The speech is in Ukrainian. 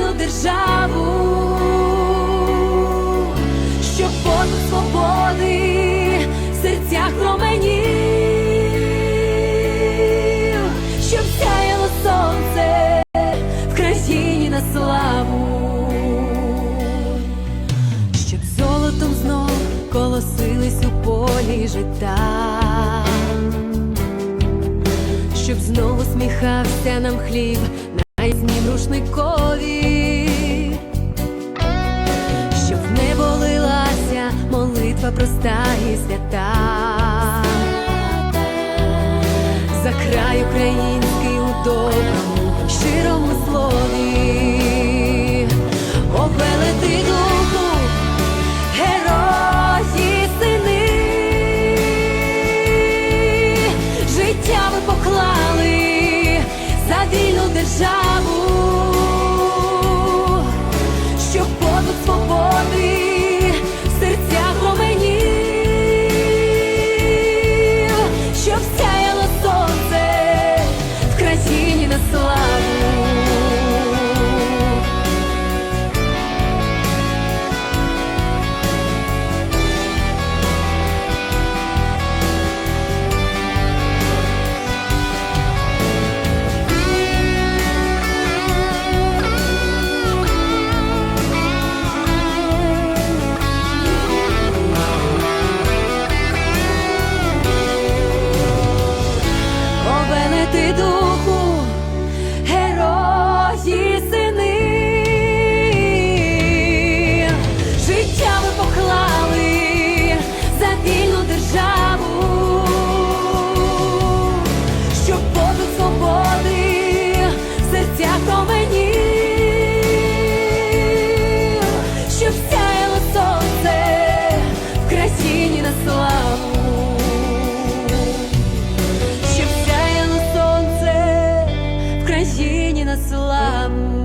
вільну державу, щоб подвиг свободи в серцях променів, щоб сяяло сонце в країні на славу щоб золотом знов колосились у полі жита, щоб знову сміхався нам хліб на яснім рушникові, щоб в небо лилася молитва проста і свята. За край український у доброму, щирому слові, О, велетий духу, герої сини, життя поклали за вільну державу, славу.